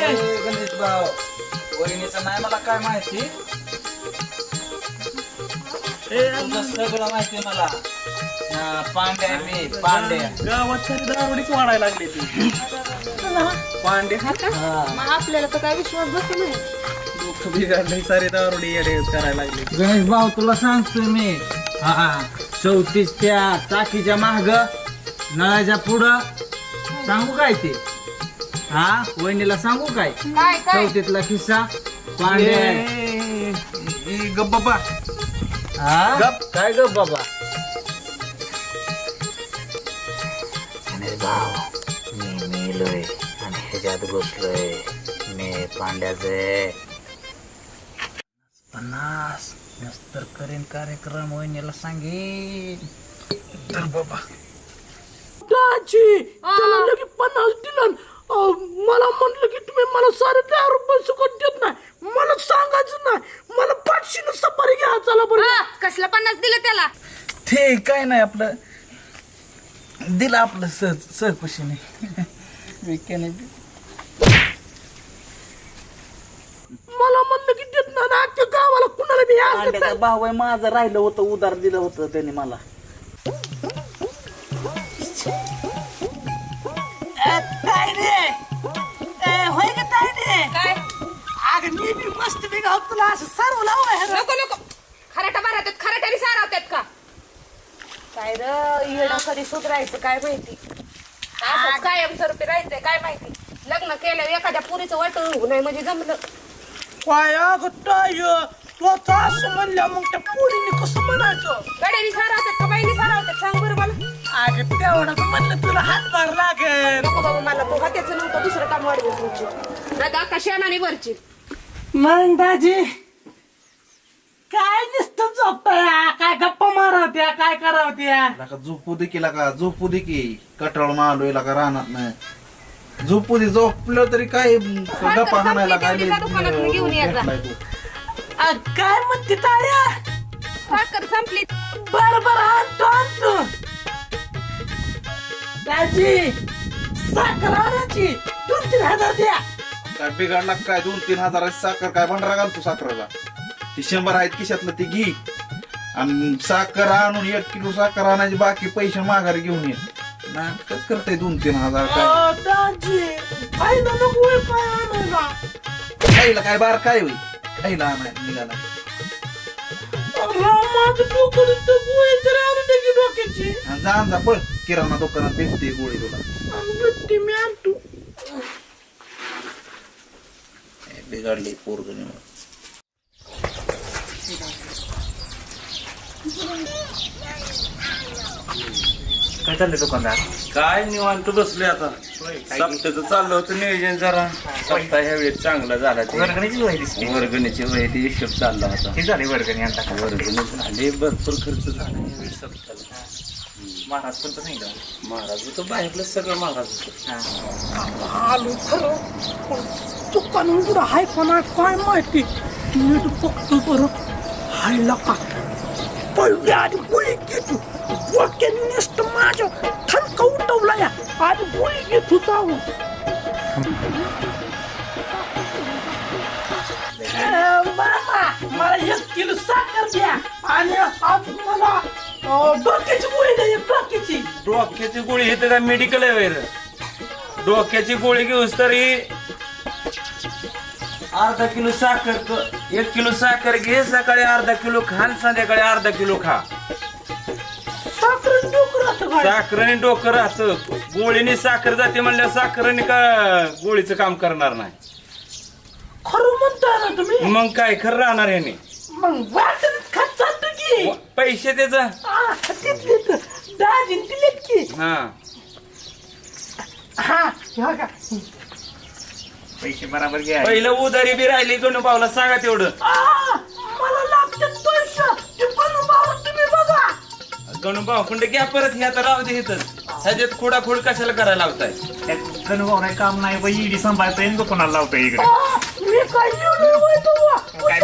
गणेश भाऊ वहिनीचं नाही मला काय माहिती? तुझं सगळं माहिती मला. हा, पांड्या आहे मी पांड्या. गावात सारी दारुडीच वाढायला लागली ती. पांडे. हा. मग आपल्याला तर काय विश्वास बसत नाही. डोकं बिघडलंय सारी दारुडी येडे करायला लागली गणेश भाऊ तुला सांगतोय मी. हा. चौतीस त्या टाकीच्या माग नळाच्या पुढं. सांगू काय ते? हा वहिनीला सांगू काय? काय काय? चौथीतला किस्सा ए, गप बाबा. हा? गप. काय ग बाबा? गणेश भाऊ मी मेलोय आणि ह्याच्यात घुसलोय. मी पांड्याचे पन्नास नंतर करेन कार्यक्रम वहिनीला सांगेन. तर बाबा. दाजी त्याला लगे पन्नास दिलं मला म्हणलं की तुम्ही मला सारे दहा रुपये सुकट देत नाही. मला सांगायचं नाही. मला पाचशे सफारी घ्या चला बरं. कसलं पन्नास दिलं त्याला? ते काय नाही आपलं. दिलं आपलं सहज सहकुशीने विक्याने मला म्हणलं की देत नाही ना अख्ख्या गावाला कुणाला बी आज देत नाही. भाऊ माझं राहिलं होतं उधार दिलं होतं त्याने मला. काय? अगं मी बी मस्त बी गाव तुला असं सर्व ह्याला. नको नको. खराटा मारतात खराट्याने सारावतात का? काय र येणं कधी सुधरायचं काय माहिती? असं कायमस्वरूपी राहायचंय काय माहिती? लग्न केलं एखाद्या पुरीचं वाटून होऊ नये म्हणजे जमलं. काय अगं ताई? तू आता असं म्हणल्या मग त्या पोरीने कसं म्हणायचं? गड्याने सारावतात का? बाईने सारावतात सांग बरं मला. अगं तेवढं म्हणलं तुला हातभार लागेल. नको बाबा मला तो हात्याचं नव्हतं दुसरं काम नाही वरची. मग दाजी काय नुसतं झोपया काय गप्पा मारवत्या? काय करावत्या? लका झोपू दे की लका झोपू दे की. कटाळून आलोय लका राहणार नाही. झोपू दे झोपलं तरी काय गप्पा हाणायला काय दुकानातून घेऊन ये जा. भेटलाय तू. अ, काय म्हणते ताया साखर संपली. बर बर आणतो आणतो. दाजी साखर आणायची. दोन तीन हजार द्या. काय बिघडला काय? दोन तीन हजाराची साखर काय? भंडारा घालतो साखरेला. ती शंभर आहेत खिशातलं ती घे. आणि साखर आणून एक किलो साखर आणायची बाकी पैसे माघारी घेऊन ये. नाटकच करते दोन तीन हजार काय? अ, दाजी खायला नको होय काय आणायला. खायला काय बार काय होईल? खायला आणायला निघाला. राव, माझं डोकं नुसतं गोळी तरी आणून दे की डोक्याची. आणि जा आणि जा पळ. किराणा दुकानात भेटते गोळी तुला. भेटते मी आणतो. बिघडली पोरगणी काय चाललंय दुकानदार? काय निवांत बसले आता. सप्त्याचं चाललं होतं नियोजन जरा. सप्ताह ह्या वेळेस चांगला झाला ते. वर्गणीची वही दिसते. वर्गणीची वय ते हिशोब चालला होता. किती झाली वर्गणी आता. वर्गणी झाले भरपूर खर्च झाला. सप्त्याला महाराज कोणतं सांगितलं? महाराज होतं बाहेरलं सगळं महाराज होतं. आलो खरं पण दुकान उघडं हाय का नाही काय माहिती? नीट बघतो बरं. हाय लका पडली आधी गोळी घेतो. डोक्याने नुसतं माझ्या ठणका उठवला या. आधी गोळी घेतो जाऊ मामा मला एक किलो साखर द्या. आणि अजून मला डोक्याची गोळी नाही डोक्याची. डोक्याची गोळी हे तर काय मेडिकल आहे वैर. डोक्याची गोळी घेऊस तरी अर्धा किलो साखर क- एक किलो साखर घे सकाळी अर्धा किलो खा आणि संध्याकाळी अर्धा किलो खा. साखर डोकं राहतं साखरेने डोकं राहतं. गोळीने साखर जाते म्हणल्या साखरेने का गोळीचं काम करणार नाही? खरं म्हणताय ना तुम्ही. मग काय खरं राहणार ह्याने? मग वाटणच खात चालतो की. पैसे त्याचा आ, तिथले तर दाजीन दिलेत की हा. हा हे बघा. पैसे बराबर घ्या. पहिलं उधारी बी राहिली दोन पावला सांगा तेवढं. आ, मला लागतात पैसे. ते पण भाऊ तुम्ही बघा. गणू भाऊकुंड घ्या परत हे आता राहू दे इथंच ह्याच्यात खोडाखोड कशाला करायला लावताय? नाही काम नाही बाई इडी सांभाळता येईल कोणाला लावता इकडे? आ, मी काय एवढं नाही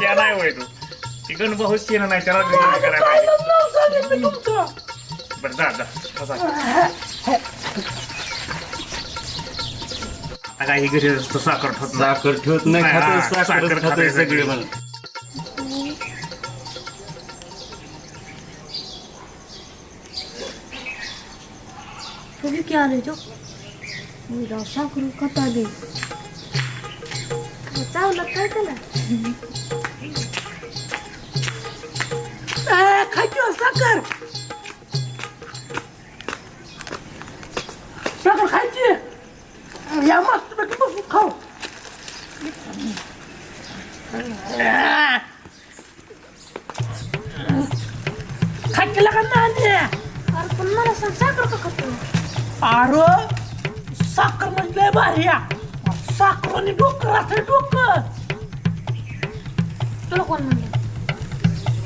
त्या? नाही तू. ती गणभाऊच केलं नाही त्याला वेगळं करायला काय पाहिजे बरं जा जा बसा. आता काय ही घरी असतं साखर ठोत नाही. साखर ठेवत नाही हा, खातोय साखर साखर खातोय खातोय सगळे सगळे. म्हणून तुम्ही क्या आले तो मी साखरू कथा दे चावलं काय त्याला खायची हो साखर. साखर खायची. या मस्त पैकी बसून खाऊ. खायची लागा नाणी अरे पण मला सांग साखर का खातो? अरे साखर म्हणजे लय भारी. साखर आणि डोकं राहतं डोकं. तुला कोण म्हणलं?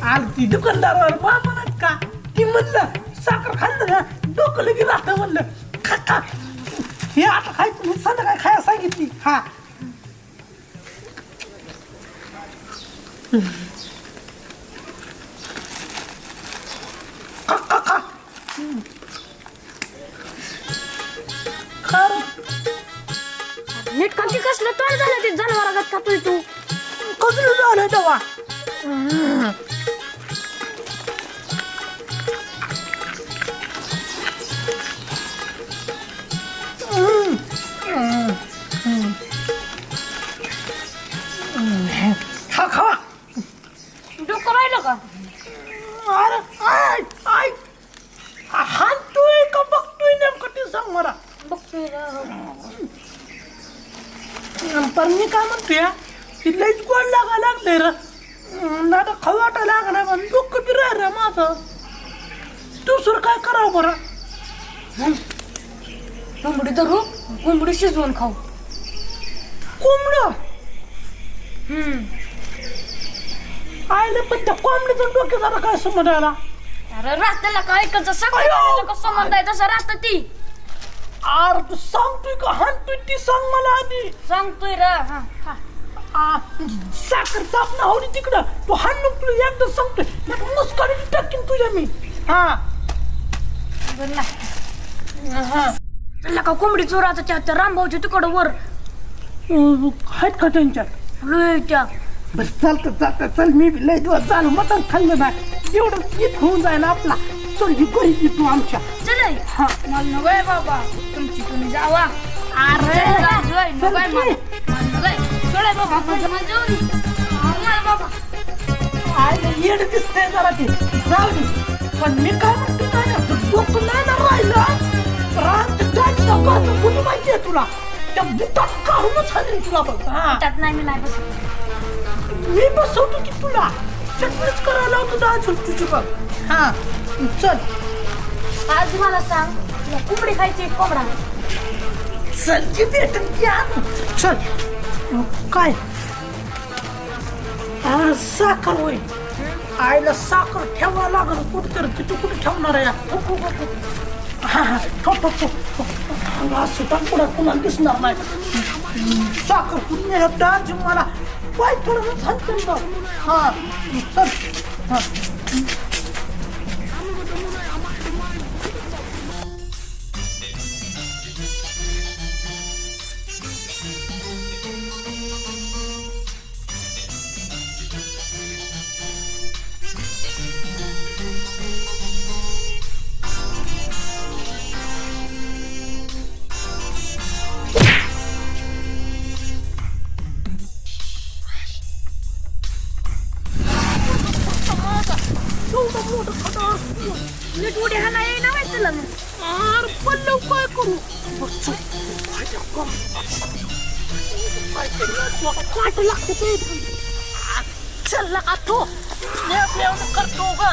आज ती दुकानदारावर बा म्हणत का? ती म्हणलं साखर खाल्लं ना डोकं लगी राहतं म्हणलं. खाता हे आता खायचं मी संध्याकाळी खायला सांगितली? हा. कोंबडी धरू कोंबडी शिजवून खाऊ. कोंबडं? हम्म. आयला पण त्या कोंबडीचं डोक्यात आला काय समज आला अरे राहत्याला काय ऐकायचं? सगळं कसं संबंध आहे? तसं राहतं ती. अरे तू सांगतोय का? हाणतोय ती सांग मला आधी. सांगतोय रा हा हा. आ, साखर ताप ना होती तिकडं. तू हाण नको तुला एकदा सांगतोय. नाही मुस्काडी टाकीन तुझ्या मी. हा. बरं. हा. त्याला का कोंबडी चोराचं त्या त्या रामभाऊच्या तिकडं वर. अं, आहेत का त्यांच्यात? लय त्या. बरं चालतं चालतं चल मी बी लय दिवस झालं मटण खाल्लं नाही. एवढं गीत होऊन जाईल आपला. चल ही घरी घे तू आमच्या. चल हा. मला नकोय बाबा. तुमची तुम्ही जावा. अरे. नकोय नकोय मला. नकोय सोडा बाबा जाऊ दे. बाबा. आयला येड दिसतंय जरा ते. जाऊ दे. पण मी काय म्हणतो ना तू डोकं नाही ना. गाजर कुठं माहितीये तुला? त्या बुटात काढूनच हाणीन तुला बघ हा. त्यात नाही मी नाही बसत. मी बसवतो की तुला. चटणीच करायला होतो दाजून तुझी बघ. हा. चल. आज मला सांग तुला कोंबडी खायची आहे, कोंबडा? चल की भेटन की आणू. चल. काय? आ, साखर होय आईला साखर ठेवा लागल कुठं तर तिथं कुठे ठेवणार आहे? हा, हा, ठेव, ठेव, ठेव, ठेव. असं टाक पुढं कुणाला दिसणार नाही. साखर कुठे दाजी मला. पाय थोडं सांगते हा चल. हा. पल्लव काय करू बस चल. फायदा कम. काय करू? तुला काट लागते ते. आ, चल ना का तो लेप लेवून करतो ग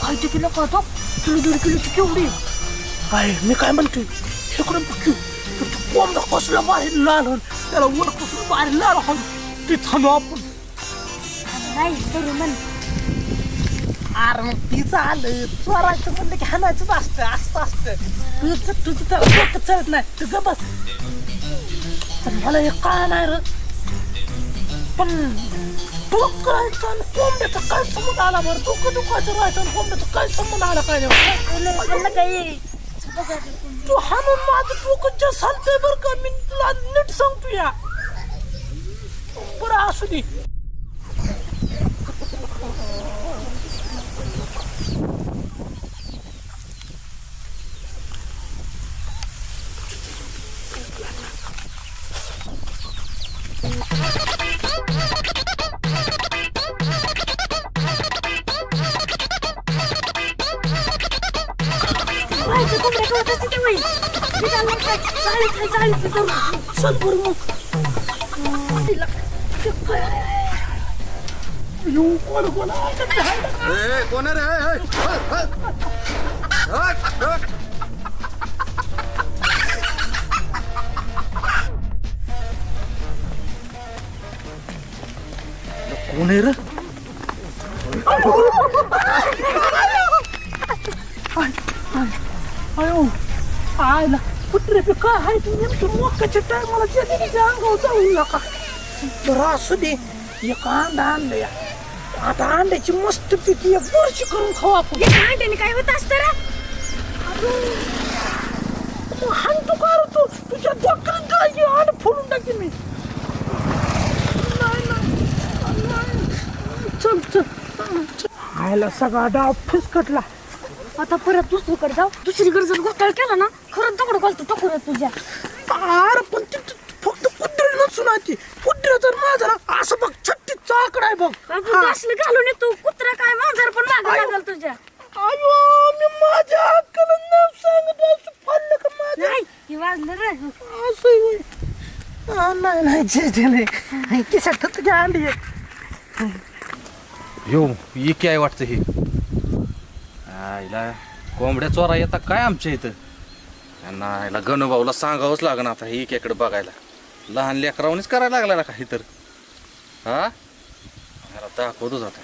काय ते किलो का किलो दीड किलोची केवढी काय मी अरे मग ती झालं. चोरायचं म्हणलं की हाणायचंच असतं असं असतं. तुझं तुझं तर डोकं चढत नाही तुझं बस. पण मला हे का नाही र पण डोकं करायचं आणि काय संबंध आला बरं? डोकं दुखायचं राहायचं आणि काय संबंध आला काय नाही? काही तू हाणून माझं डोकं जे सांगतोय बरं का मी तुला नीट सांगतो या. बरं असू दे. नाही चाळीत नाही करू. चल बरं मग तिला ते काय येऊ कोण कोण आहे का काय? कोण रे कोण आहे रे अयो आयला कुत्रे काय आहे? तू नेमकं मोक्याच्या टायमाला जमिनीच्या अंगावर जाऊ नका. बरं असू दे. एक अंडा आणलं या आता अंड्याची मस्त पैकी एक बुर्जी करून खाऊ आपण. एका अंड्याने काय होत असतं रे? तू हाणतो का रे तू? तुझ्या डोक्यात जायची अंड फोडून टाकेन मी. नाही, नाही, नाही. चल चल. आयला सगळा डाव फिसकटला. आता परत दुसरीकडे जाऊ. दुसरीकडे जर घोटाळा केला ना खरंच दगड घालतो टकोर तुझ्या. अरे पण ते ते फक्त कुत्रे नसून आहे ती. कुत्रे जर माझा ना असं बघ छत्तीस चाकड आहे बघ. आपण असलं घालून येतो. कुत्रा काय मांजर पण मागं. लागल तुझ्या. अयो मी माझ्या हक्काला नाव सांगत असं फाडलं का माझ्या? नाही हे वाजलं रे. असं आहे होय. हा, नाही नाही जे जे नाही. किसात तुझ्या अंडी आहे. हो ये काय वाटतं हे? आईला कोंबड्या चोरा येतात काय आमच्या इथं? यांना आईला गणभाऊला सांगावंच लागणार आता हे इकडे बघायला. लहान लेकरावणीच करायला लागला ना काही तर? हा? याला दाखवतोच आता.